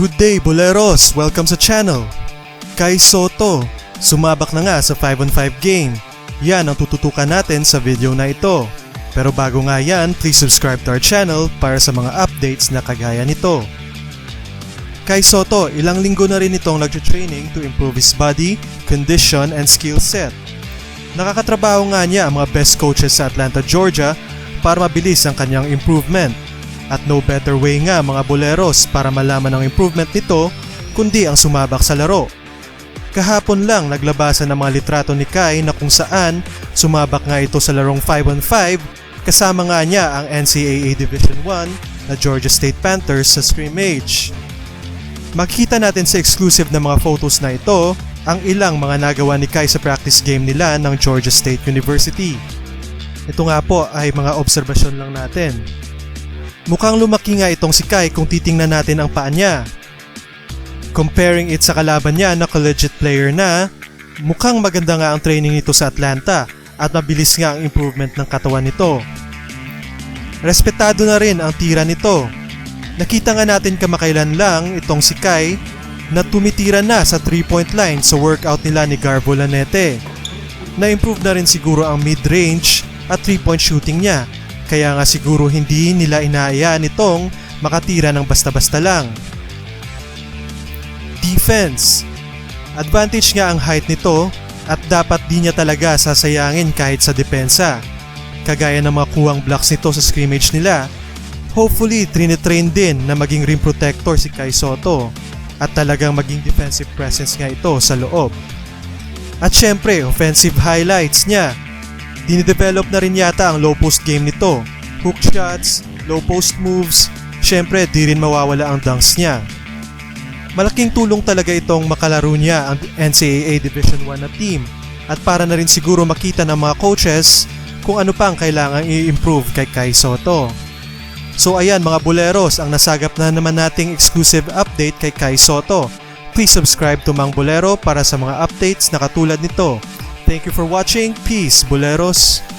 Good day, Boleros! Welcome sa channel! Kai Soto, sumabak na nga sa 5 on 5 game. Yan ang tututukan natin sa video na ito. Pero bago nga yan, please subscribe to our channel para sa mga updates na kagaya nito. Kai Soto, ilang linggo na rin itong nagtra-training to improve his body, condition, and skill set. Nakakatrabaho nga niya ang mga best coaches sa Atlanta, Georgia para mabilis ang kanyang improvement. At no better way nga mga boleros para malaman ang improvement nito kundi ang sumabak sa laro. Kahapon lang naglabasan ng mga litrato ni Kai na kung saan sumabak nga ito sa larong 5 on 5 kasama nga niya ang NCAA Division 1 na Georgia State Panthers sa scrimmage. Makikita natin sa exclusive na mga photos na ito ang ilang mga nagawa ni Kai sa practice game nila ng Georgia State University. Ito nga po ay mga obserbasyon lang natin. Mukhang lumaki nga itong si Kai kung titingnan natin ang paa niya. Comparing it sa kalaban niya na collegiate player na, mukhang maganda nga ang training nito sa Atlanta at mabilis nga ang improvement ng katawan nito. Respetado na rin ang tira nito. Nakita nga natin kamakailan lang itong si Kai na tumitira na sa 3-point line sa workout nila ni Garbo Lanete. Na-improve na rin siguro ang mid-range at 3-point shooting niya kaya nga siguro hindi nila inaayaan itong makatira ng basta-basta lang. Defense Advantage nga ang height nito at dapat di niya talaga sasayangin kahit sa depensa. Kagaya ng mga kuwang blocks nito sa scrimmage nila, hopefully trinitrain din na maging rim protector si Kai Soto at talagang maging defensive presence nga ito sa loob. At syempre, offensive highlights niya Dinidevelop na rin yata ang low post game nito. Hook shots, low post moves, syempre di rin mawawala ang dunks niya. Malaking tulong talaga itong makalaro niya ang NCAA Division 1 na team at para na rin siguro makita ng mga coaches kung ano pang kailangang i-improve kay Kai Soto. So ayan mga boleros ang nasagap na naman nating exclusive update kay Kai Soto. Please subscribe to Mang Bolero para sa mga updates na katulad nito. Thank you for watching. Peace, boleros!